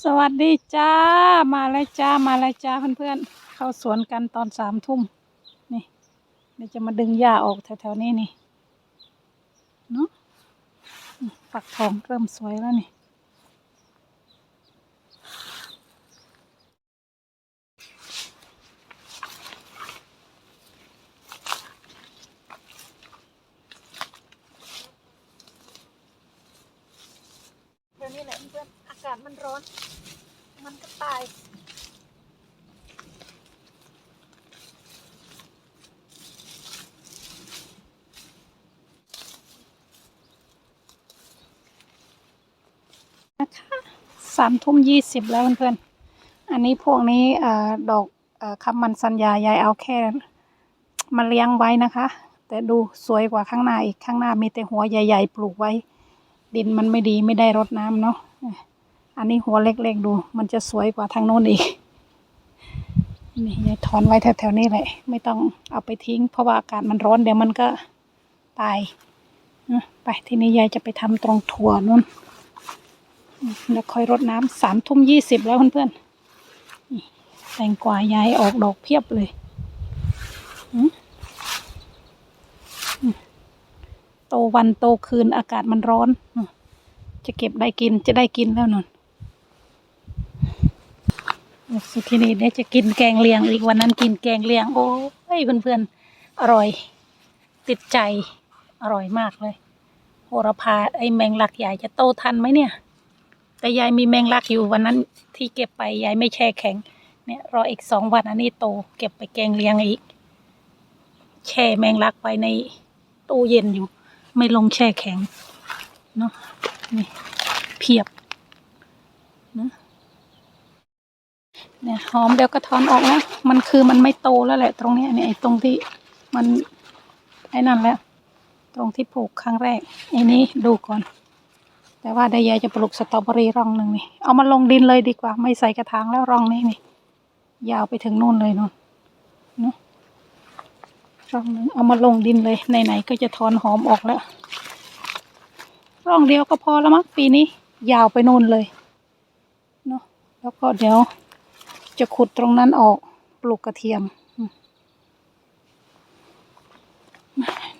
สวัสดีจ้า มาแล้วจ้า มาแล้วจ้าเพื่อนๆ เข้าสวนกันตอนสามทุ่มนี่เดี๋ยวจะมาดึงหญ้าออกแถวๆนี้นี่เนาะฝักทองเริ่มสวยแล้วนี่ เดี๋ยวนี้แหละเพื่อนอากาศมันร้อน มันก็ตาย นะคะสามทุ่มยี่สิบแล้วเพื่อนๆ อันนี้พวกนี้อดอกอคำมันสัญญายายเอาแค่มาเลี้ยงไว้นะคะ แต่ดูสวยกว่าข้างหน้าอีกข้างหน้ามีแต่หัวใหญ่ ๆ ปลูกไว้ ดินมันไม่ดีไม่ได้รดน้ำเนาะ อันนี้หัวเล็กๆดู มันจะสวยกว่าทางโน้นอีก นี่ยายถอนไว้แถวๆนี้แหละ ไม่ต้องเอาไปทิ้ง เพราะว่าอากาศมันร้อนเดี๋ยวมันก็ตายนะไปทีนี้ยายจะไปทำตรงถั่วนู่นแล้วค่อยรดน้ำสามทุ่มยี่สิบแล้วเพื่อนๆแตงกวายายออกดอกเพียบเลยโตวันโตคืนอากาศมันร้อน จะเก็บได้กินจะได้กินแล้วนน สุดที่นี่เนี่ยจะกินแกงเลียงอีกวันนั้นกินแกงเลียง โอ้ยเพื่อนๆอร่อย ติดใจอร่อยมากเลยโหระพาไอแมงลักใหญ่จะโตทันไหมเนี่ย แต่ยายมีแมงลักอยู่วันนั้นที่เก็บไปยายไม่แช่แข็ง เนี่ยรออีกสองวันอันนี้โต เก็บไปแกงเลียงอีก แช่แมงลักไว้ในตู้เย็นอยู่ ไม่ลงแช่แข็งเนาะนี่เพียบนะ เนี่ยหอมเดี๋ยวก็ถอนออกแล้วมันคือมันไม่โตแล้วแหละ ตรงนี้เนี่ยไอ้ตรงที่มันไอ้นั่นแล้ว ตรงที่ปลูกครั้งแรกไอ้นี้ดูก่อน แต่ว่าได้ยายจะปลูกสตรอเบอรี่ร่องหนึ่งนี่เอามาลงดินเลยดีกว่า ไม่ใส่กระถางแล้วร่องนี้นี่ ยาวไปถึงนู่นเลยนู่นเนาะร่องหนึ่งเอามาลงดินเลยไหนๆก็จะถอนหอมออกแล้ว ร่องเดียวก็พอแล้วมั้งปีนี้ ยาวไปนู่นเลยเนาะแล้วก็เดี๋ยว จะขุดตรงนั้นออกปลูกกระเทียม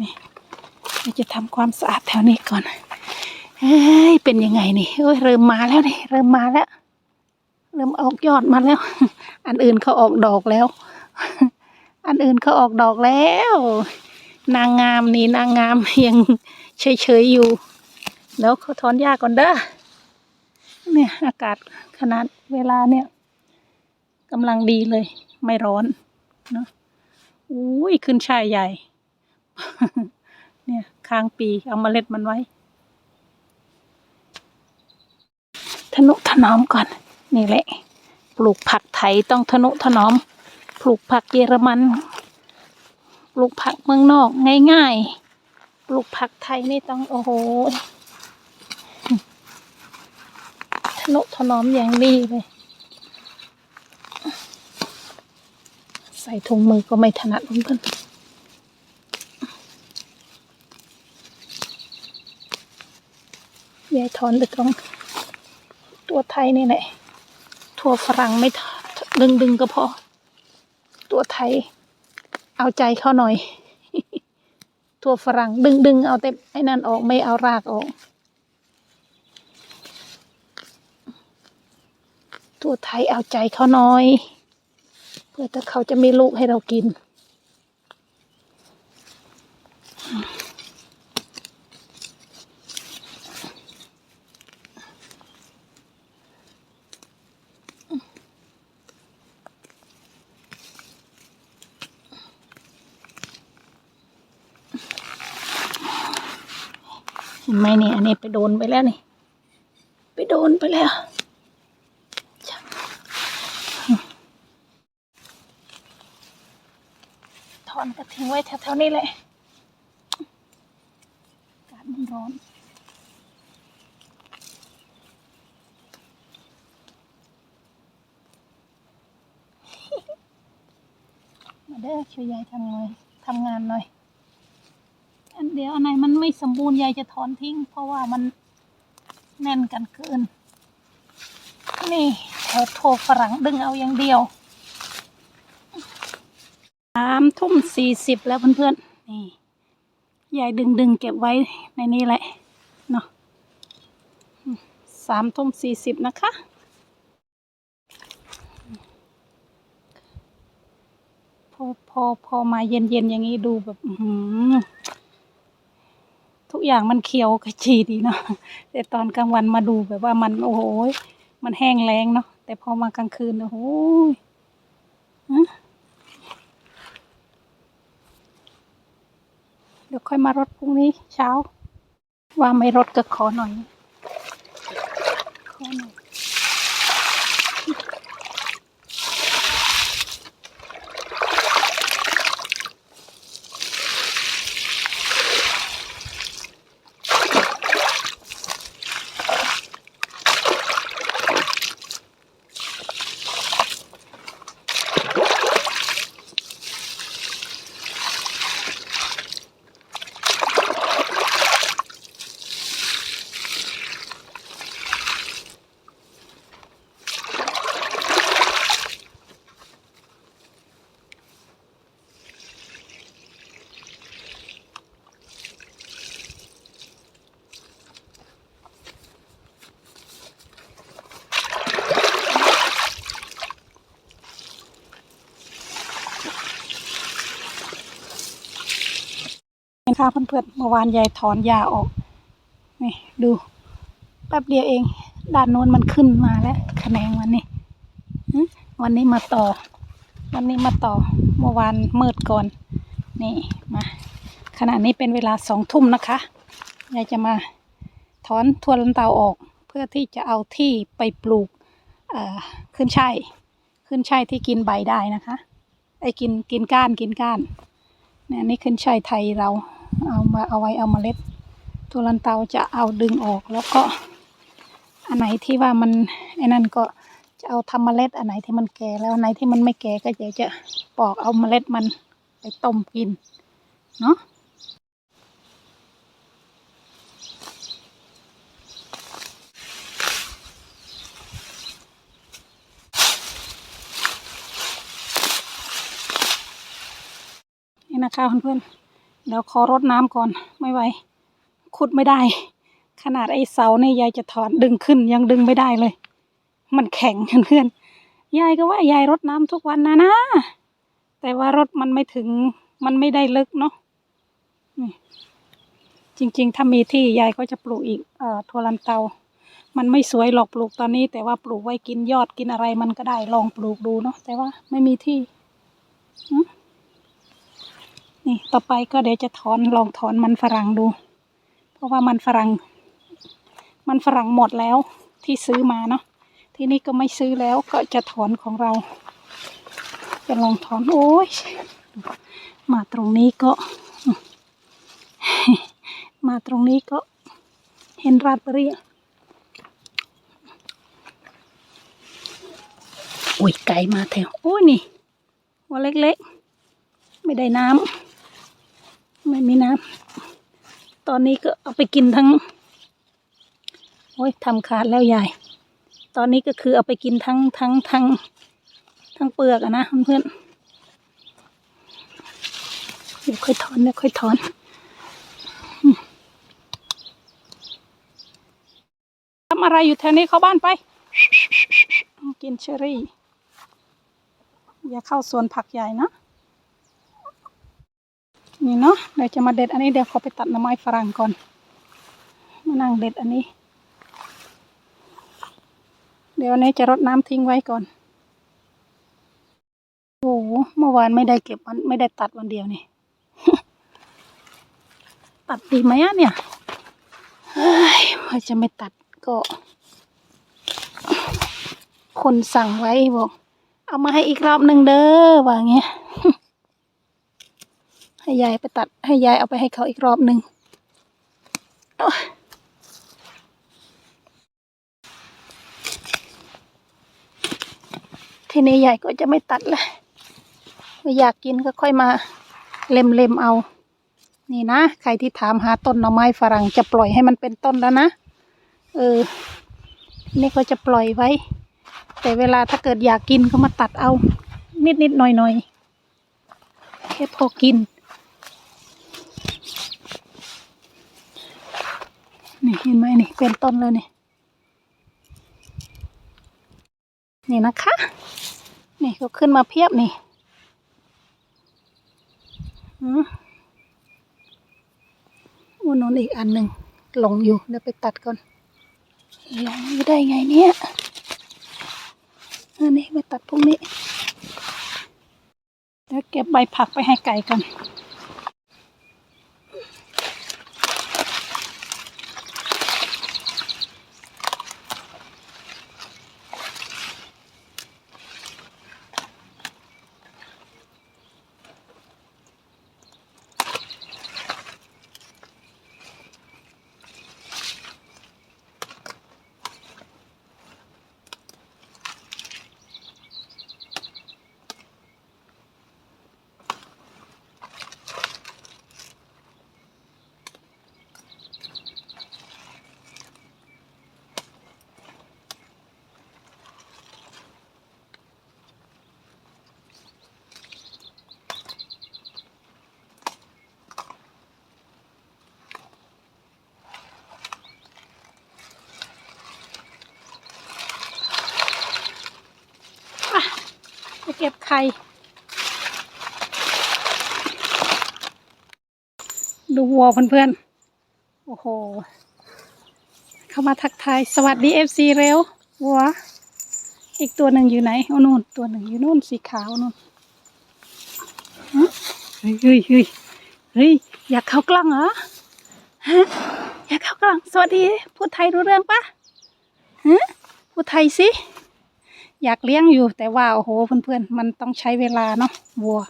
นี่เราจะทำความสะอาดแถวนี้ก่อนเฮ้ยเป็นยังไงนี่เอ้ยเริ่มมาแล้วนี่เริ่มมาแล้ว เริ่มออกยอดมาแล้ว อันอื่นเขาออกดอกแล้ว อันอื่นเขาออกดอกแล้ว นางงามนี่นางงามยังเฉยๆอยู่ แล้วเขาถอนหญ้าก่อนเด้อเนี่ยอากาศขนาดเวลาเนี่ย กำลังดีเลย ไม่ร้อนเนาะอุ้ยขึ้นชายใหญ่ เนี่ยค้างปีเอามาเล็ดมันไว้ทนุถนอมก่อน นี่แหละ ปลูกผักไทยต้องทนุถนอม ปลูกผักเยอรมัน ปลูกผักเมืองนอกง่ายๆ ปลูกผักไทยนี่ต้องโอ้โหทนุถนอมอย่างดีเลย ใส่ถุงมือก็ไม่ถนัดเพื่อนยายถอนไปตรงตัวไทยนี่แหละทั่วฝรั่งไม่ดึงดึงก็พอ ตัวไทย เอาใจเขาหน่อยทั่วฝรั่งดึงดึงเอาแต่ไอ้นั่นออกไม่เอารากออก ตัวไทยเอาใจเขาหน่อย พื่อถ้าเขาจะมีลูกให้เรากิน เห็นไหมเนี่ยอันนี้ไปโดนไปแล้วนี่ ไปโดนไปแล้ว ถอนก็ทิ้ง ไว้แถวๆนี้แหละอากาศมันร้อนมาเด้อช่วยยายทำหน่อยทำงานหน่อย อันเดียวอันไหนมันไม่สมบูรณ์ยายจะถอนทิ้ง เพราะว่ามันแน่นกันเกิน นี่แถวโทรฝรั่งดึงเอาอย่างเดียวามทุ่มสี่สิบแล้วเพื่อนๆ นี่ยายดึงดึงๆเก็บไว้ในนี้แหละ เนาะสามทุ่มสี่สิบนะคะ พอพอพอมาเย็นเย็นๆอย่างนี้ดูแบบทุกอย่างมันเขียวกระจีดีเนาะ แต่ตอนกลางวันมาดูแบบว่ามันโอ้โหยมันแห้งแล้งเนาะ แต่พอมากลางคืนโอ้โหยฮะ เดี๋ยวค่อยมารดพรุ่งนี้เช้า ว่าไม่รดก็ขอหน่อยขอหน่อย เห็นค่ะเพื่อนๆเมื่อวานยายถอนยาออกนี่ดูแป๊บเดียวเอง ด้านโน้นมันขึ้นมาแล้วแขนงวันนี้วันนี้มาต่อ วันนี้มาต่อเมื่อวานมืดก่อน นี่มาขณะนี้เป็นเวลาสองทุ่มนะคะยายจะมาถอนทวนลันเตาออก เพื่อที่จะเอาที่ไปปลูกขึ้นช่ายขึ้นช่ายที่กินใบได้นะคะไอ้กินกินก้านกินก้านเนี่ยนี่ขึ้นช่ายไทยเรา เอามาเอาไว้เอามาเล็ดทุลันเตาจะเอาดึงออกแล้วก็ อันไหนที่ว่ามันไอ้นั่นก็จะเอาทำเมล็ดอันไหนที่มันแก่แล้วอันไหนที่มันไม่แก่ก็เดี๋ยวจะปอกเอาเมล็ดมันไปต้มกินเนาะนี่นะคะเพื่อนๆ เดี๋ยวขอรดน้ำก่อนไม่ไหวขุดไม่ได้ ขนาดไอ้เสาเนี่ยยายจะถอนดึงขึ้นยังดึงไม่ได้เลย มันแข็งเพื่อนๆยายก็ว่ายายรดน้ำทุกวันนะนะ แต่ว่ารถมันไม่ถึงมันไม่ได้ลึกเนาะจริง ๆ ถ้ามีที่ยายก็จะปลูกอีกเอ่อทัวลันเตา มันไม่สวยหรอกปลูกตอนนี้ แต่ว่าปลูกไว้กินยอดกินอะไรมันก็ได้ลองปลูกดูเนาะแต่ว่าไม่มีที่หึ นี่ต่อไปก็เดี๋ยวจะถอนลองถอนมันฝรั่งดู เพราะว่ามันฝรั่ง มันฝรั่งหมดแล้วที่ซื้อมาเนาะที่นี่ก็ไม่ซื้อแล้วก็จะถอนของเรา จะลองถอนโอ้ยมาตรงนี้ก็ มาตรงนี้ก็เห็นราดเบอรี่อุ้ยไก่มาแถวโอ้ยนี่หัวเล็กๆ ไม่ได้น้ำ ไม่มีน้ำตอนนี้ก็เอาไปกินทั้ง โอ้ยทำขาดแล้วยาย ตอนนี้ก็คือเอาไปกินทั้งทั้งทั้งทั้งเปลือกอะนะเพื่อนๆเดี๋ยวค่อยถอนเดี๋ยวค่อยถอนทำอะไรอยู่แถวนี้เข้าบ้านไป กินเชอรี่ อย่าเข้าสวนผักใหญ่นะ นี่เนาะเดี๋ยวจะมาเด็ดอันนี้เดี๋ยวขอไปตัดหน่อไม้ฝรั่งก่อน มานั่งเด็ดอันนี้ เดี๋ยวนี้จะรดน้ำทิ้งไว้ก่อน โอ้โหเมื่อวานไม่ได้เก็บวันไม่ได้ตัดวันเดียวนี่ ตัดดีไหมอะเนี่ยเฮ้ยว่าจะไม่ตัดก็ คนสั่งไว้บอก เอามาให้อีกรอบหนึ่งเด้อว่าเงี้ย ให้ยายไปตัดให้ยายเอาไปให้เขาอีกรอบหนึ่งทีนี้ยายก็จะไม่ตัดเลยไม่อยากกินก็ค่อยมาเล็มเล็มๆเอา นี่นะ ใครที่ถามหาต้นหน่อไม้ฝรั่งจะปล่อยให้มันเป็นต้นแล้วนะ เออ นี่ก็จะปล่อยไว้ แต่เวลาถ้าเกิดอยากกินก็มาตัดเอา นิดนิดๆหน่อยหน่อยๆแค่พอกิน นี่เห็นไหมนี่เป็นต้นเลยนี่ นี่นะคะ นี่ก็ขึ้นมาเพียบนี่อืมอุนนอีกอันหนึ่งหลงอยู่เดี๋ยวไปตัดก่อนหลงอยู่ได้ไงเนี่ยอันนี้ไปตัดพรุ่งนี้เดี๋ยวเก็บใบผักไปให้ไก่ก่อน ไข่ ดูวัวเพื่อนๆ โอ้โห เข้ามาทักทาย สวัสดีเอฟซีเร็ว วัว อีกตัวหนึ่งอยู่ไหน โอ้นู่นตัวหนึ่งอยู่นู่นสีขาวนู่นฮะเฮ้ยเฮ้ยเฮ้ยเฮ้ย อยากเข้ากล้องเหรอ ฮะ อยากเข้ากล้อง สวัสดี พูดไทยรู้เรื่องปะฮะพูดไทยสิ อยากเลี้ยงอยู่แต่ว่าโอ้โหเพื่อนๆมันต้องใช้เวลาเนาะวัว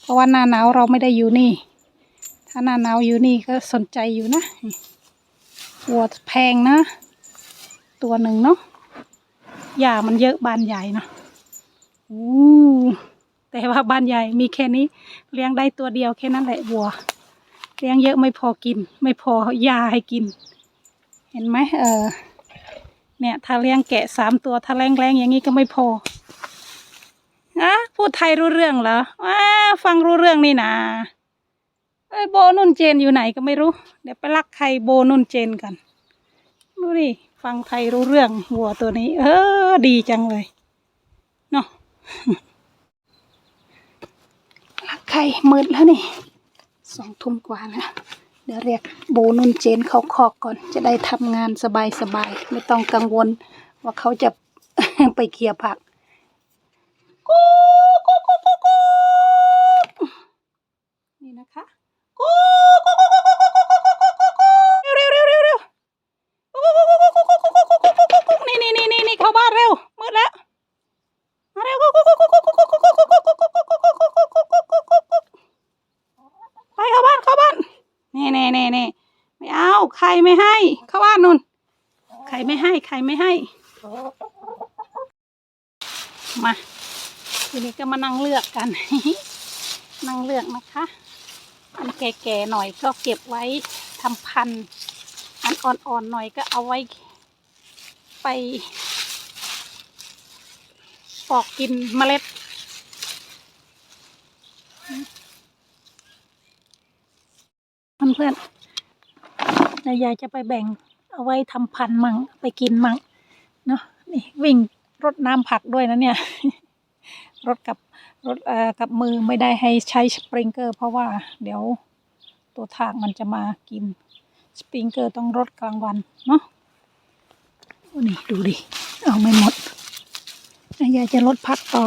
เพราะว่าหน้าหนาวเราไม่ได้อยู่นี่ ถ้าหน้าหนาวอยู่นี่ก็สนใจอยู่นะวัวแพงนะ ตัวหนึ่งเนาะหญ้ามันเยอะบ้านใหญ่เนาะอู้แต่ว่าบ้านใหญ่มีแค่นี้ เลี้ยงได้ตัวเดียวแค่นั้นแหละวัว เลี้ยงเยอะไม่พอกิน ไม่พอหญ้าให้กิน เห็นไหมเออ เนี่ยถ้าเลี้ยงแกะสามตัวถ้าแรงแรงๆอย่างนี้ก็ไม่พออะพูดไทยรู้เรื่องเหรอว้าฟังรู้เรื่องนี่นะเอ้ยโบนุ่นเจนอยู่ไหนก็ไม่รู้ เดี๋ยวไปลักใครโบนุ่นเจนกันดูดิฟังไทยรู้เรื่องวัวตัวนี้ เออ ดีจังเลยเนาะลักใครมืดแล้วนี่สองทุ่มกว่าแล้ว เดี๋ยวเรียกโบนุนเจนเขาคอกก่อน จะได้ทำงานสบายๆไม่ต้องกังวล ว่าเขาจะไปเคลียร์ผักกูกูกูกูกูนี่นะคะกูกูกูกูกูกู ใครไม่ให้เข้าบ้านุ่นใครไม่ให้ใครไม่ให้ มา ทีนี้ก็มานั่งเลือกกัน นั่งเลือกนะคะ อันแก่ๆหน่อยก็เก็บไว้ทำพันธุ์ อันอ่อนๆหน่อยก็เอาไว้ ไป ปอกกินเมล็ด เพื่อน ๆนายยายจะไปแบ่งเอาไว้ทำพันธุ์มั่งไปกินมั่งเนาะนี่วิ่งรดน้ำผักด้วยนะเนี่ยรดกับรดเอ่อกับมือไม่ได้ให้ใช้สปริงเกอร์ เพราะว่าเดี๋ยวตัวทากมันจะมากินสปริงเกอร์ต้องรดกลางวันเนาะนี่ดูดิเอาไม่หมดยยายจะรดผักต่อ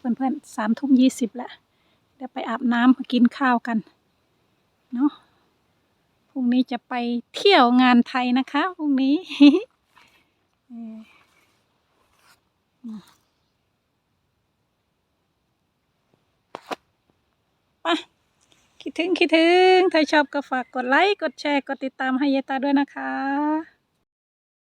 เพื่อนๆสามทุ่มยี่สิบแล้วเดี๋ยวไปอาบน้ำมากินข้าวกันเนาะพรุ่งนี้จะไปเที่ยวงานไทยนะคะพรุ่งนี้เออไปคิดถึงคิดถึง ถ้าชอบก็ฝากกดไลค์ กดแชร์ กดติดตามให้ยายตาด้วยนะคะ